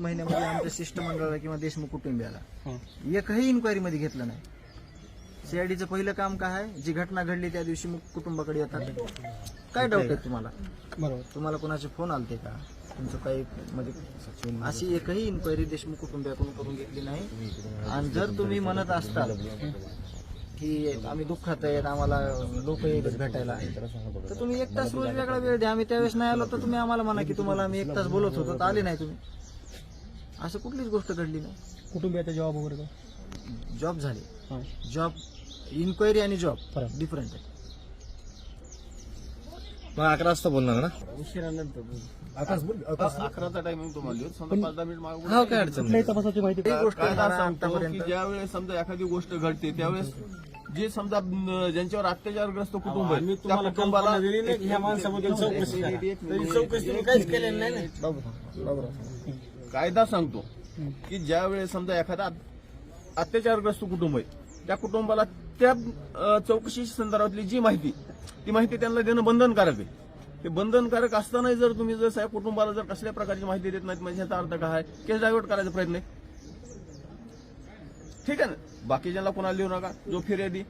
एक महिन्यामध्ये आमच्या शिष्टमंडळाला किंवा देशमुख कुटुंबियाला एकही इन्क्वायरी मध्ये घेतलं नाही. सीआयडीचं पहिलं काम काय आहे? जी घटना घडली त्या दिवशी मग कुटुंबाकडे येतात. काय डाऊट आहे. तुम्हाला? बरोबर. तुम्हाला कोणाचे फोन आलते का? तुमचं काही म्हणजे अशी एकही इन्क्वायरी देशमुख कुटुंबियाकडून करून घेतली नाही. आणि जर तुम्ही म्हणत असताल की आम्ही दुःखात आहेत आम्हाला लोक येतात भेटायला तर तुम्ही एक तास रोज वेगळा वेळ द्या. आम्ही त्यावेळेस नाही आलो तर तुम्ही आम्हाला म्हणा की तुम्हाला आम्ही एक तास बोलत होतो तर आले नाही तुम्ही. असं कुठलीच गोष्ट घडली नाही. कुटुंबियाचा जॉब वगैरे काय जॉब झाले. हां. जॉब इन्क्वायरी आणि जॉब फरक. डिफरंट आहे. मग अकरा वाजता बोलणार ना? अकराचा टायमिंग तुम्हाला देऊ. समजा पाच दहा मिनिट मागं हो काय अडचण नाही. कुठल्याही तपासाची माहिती ही गोष्ट कायदा मला सांगतो आतापर्यंत की ज्या वेळेस समजा एखादी गोष्ट घडते त्यावेळेस जे समजा अं, ज्यांच्यावर अत्याचारग्रस्त कुटुंब आहे त्या कुटुंबाला कायदा सांगतो की ज्या वेळेस समजा एखादा अत्याचारग्रस्त कुटुंब आहे त्या कुटुंबाला त्या चौकशी संदर्भातली जी माहिती ती माहिती त्यांना देणं बंधनकारक आहे. ते बंधनकारक असतानाही जर तुम्ही जर साहेब कुटुंबाला जर कसल्या प्रकारची माहिती देत नाहीत म्हणजे याचा अर्थ काय? आहे केस डायव्हर्ट करायचा प्रयत्न आहे. ठीक आहे ना? बाकीच्यांना कोणाला लिहू नका जो फिर्यादी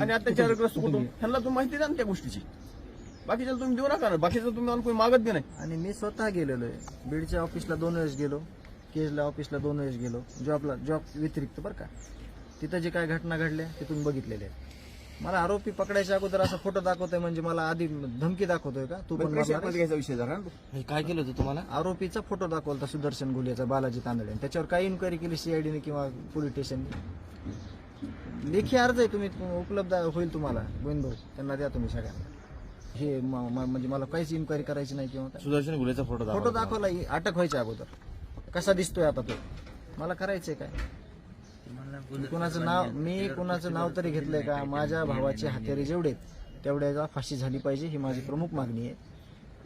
आणि अत्याचारग्रस्त कुटुंब ह्यांना तुम्ही माहिती द्या ना त्या गोष्टीची. बाकीच्याला तुम्ही देऊ नका ना. बाकीचं तुम्ही कोणी मागत बी नाही. आणि मी स्वतः गेलेलो आहे. बीडच्या ऑफिसला दोन वेळेस गेलो केजला ऑफिसला दोन वेळेस गेलो. जॉबला जॉब व्यतिरिक्त बरं का. तिथं जे काय घटना घडल्या ते तुम्ही बघितलेले आहेत. मला आरोपी पकडायच्या अगोदर असा फोटो दाखवतोय म्हणजे मला आधी धमकी दाखवतोय का? तू पण मारणार आहेस? घ्यायचा विषय जरा काय केलं होतं तुम्हाला? आरोपीचा फोटो दाखवला सुदर्शन गुलियाचा बालाजी तांदळे. त्याच्यावर काही इन्क्वायरी केली सीआयडीने किंवा पोलीस स्टेशनने लेखी अर्ज आहे तुम्ही उपलब्ध होईल तुम्हाला गोविंद भाऊ त्यांना द्या तुम्ही सगळ्यांना. हे म- म- म्हणजे मला काहीच इन्क्वायरी करायची नाही किंवा काय. सुदर्शन गुलेचा फोटो फोटो दाखवला इ- अटक व्हायच्या अगोदर. कसा दिसतोय आता तो? मला करायचंय काय? कुणाचं नाव मी कुणाचं नाव तरी घेतलंय का? माझ्या भावाचे हातेरी जेवढे आहेत, तेवढ्याचा फाशी झाली पाहिजे ही माझी प्रमुख मागणी आहे.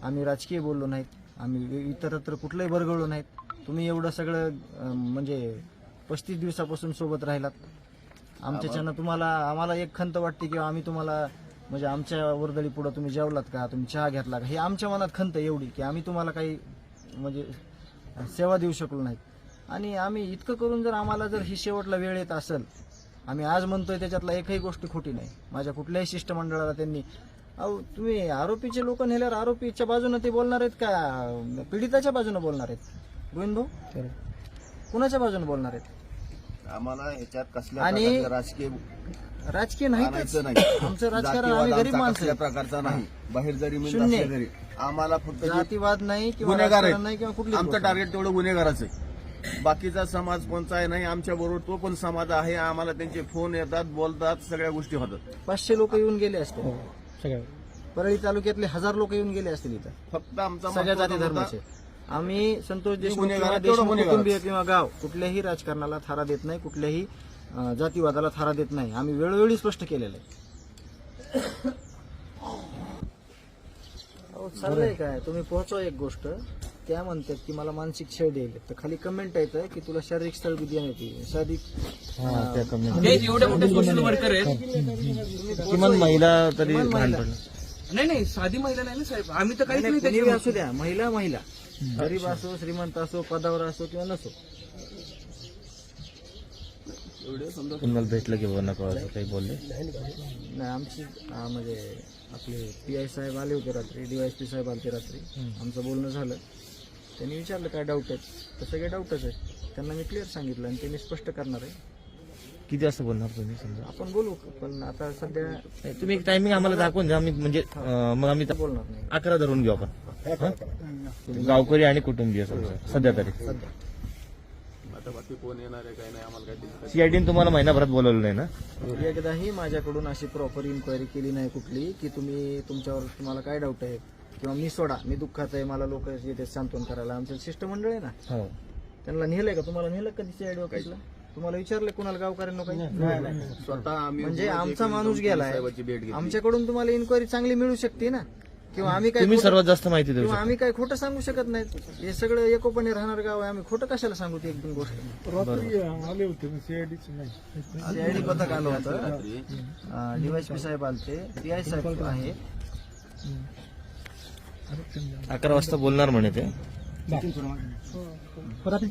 आम्ही राजकीय बोललो नाहीत आम्ही इतरत्र कुठलंही बरगळलो नाहीत. तुम्ही एवढं सगळं अं, म्हणजे पस्तीस दिवसापासून सोबत राहिलात. आमच्याच्यानं तुम्हाला आम्हाला एक खंत वाटते किंवा आम्ही तुम्हाला म्हणजे आमच्या वर्दळी पुढं तुम्ही जेवलात का? तुम्ही चहा घेतला का? हे आमच्या मनात खंत आहे एवढी की आम्ही तुम्हाला काही म्हणजे सेवा देऊ शकलो नाहीत. आणि आम्ही इतकं करून जर आम्हाला जर ही शेवटला वेळ येत असेल आम्ही आज म्हणतोय त्याच्यातला एकही गोष्ट खोटी नाही. माझ्या कुठल्याही शिष्टमंडळाला त्यांनी अहो तुम्ही आरोपीचे लोक नेल्यावर आरोपीच्या बाजूने ते बोलणार आहेत का? पीडिताच्या बाजूने बोलणार आहेत? गोविंद भाऊ? कुणाच्या बाजूने बोलणार आहेत? आम्हाला ह्याच्यात कसल्या आणि- राजकीय राजकीय नाही आणायचं नाही. आमचं राजकारण आम्ही गरीब आमचा माणसं कसल्या आहे. प्रकारचा नाही. बाहेर जरी मिळत शून्य. असले तरी आम्हाला फक्त जे जातीवाद नाही किंवा गुन्हेगार राजकारण नाही किंवा कुठली आमचं टार्गेट तेवढं गुन्हेगाराचं आहे. बाकीचा समाज कोणचा आहे नाही आमच्या बरोबर तो पण समाज आहे. आम्हाला त्यांचे फोन येतात बोलतात सगळ्या गोष्टी होतात. पाचशे लोक येऊन गेले असते. हो सगळ्या परळी तालुक्यातले हजार लोक येऊन गेले असतील इथं. फक्त आमचा सगळ्या जाती धर्माचे. आम्ही संतोष देशमुख गुन्हेगार किंवा आहे, तेवढं देशमुख गुन्हेगार. कुटुंबीय किंवा गाव कुठल्याही राजकारणाला थारा देत नाही कुठल्याही जातीवादाला थारा देत नाही. आम्ही वेळोवेळी स्पष्ट केलेलं आहे. अहो, चाललंय काय? तुम्ही पोहोचवा एक गोष्ट. त्या म्हणतात की मला मानसिक छळ देईल तर खाली कमेंट येतं की तुला शारीरिक स्थळ बी देण्यात येईल शारीरिक एवढे मोठे सोशल वर्कर आहेत. किमान महिला तरी नाही नाही साधी महिला नाही ना साहेब. आम्ही तर त्याच्यामध्ये. असू द्या. महिला महिला. गरीब असो श्रीमंत असो पदावर असो किंवा नसो. तुम्हाला भेटलं की नको असं काही बोलले? नाही आमची म्हणजे आपले पी आय साहेब आले होते रात्री डीवायसपी साहेब आले होते रात्री आमचं बोलणं झालं. त्यांनी विचारलं काय डाऊट आहेत? तर सगळे डाऊटच आहेत. त्यांना मी क्लिअर सांगितलं आणि त्यांनी स्पष्ट करणार आहे. किती वाजता बोलणार तुम्ही समजा? आपण बोलू पण आता सध्या नाही, तुम्ही एक टायमिंग आम्हाला दाखवून द्या. आम्ही म्हणजे अं, मग आम्ही त- बोलणार नाही. अकरा धरून घेऊ आपण. हं? गावकरी आणि कुटुंबीय समजा सध्या तरी. आता बाकी कोण येणार आहे काय नाही आम्हाला काय ते- सीआयडीने तुम्हाला महिनाभरात बोलवलं नाही ना? एकदाही माझ्याकडून अशी प्रॉपर इन्क्वायरी केली नाही कुठली की तुम्ही तुमच्यावर तुम्हाला काय डाऊट आहे? किंवा मी सोडा मी दुःखात आहे मला लोक येते सांत्वन करायला. आमचं शिष्टमंडळ आहे ना? हो. त्यांना नेलंय का? तुम्हाला नेलं कधी सीआयडी ऑफिसला तुम्हाला विचारलं कुणाला गावकऱ्यांना काही? स्वतः आम्ही म्हणजे आमचा माणूस गेलाय. साहेबाची भेट घेतली. आमच्याकडून तुम्हाला इन्क्वायरी चांगली मिळू शकते ना? किंवा आम्ही काय तुम्ही खोटं- सर्वात जास्त माहिती देऊ किंवा शकता. आम्ही काय खोटं सांगू शकत नाही. हे सगळं एकोपणे राहणार गाव आहे. आम्ही खोटं कशाला सांगू ती एक दोन गोष्ट? रात्री आले होते सीआयडीचे नाही. सीआयडी पथक आलं होतं. डीवायसपी साहेब आलते. पी आय साहेब आहे. अकरा वाजता बोलणार म्हणे ते. रात्री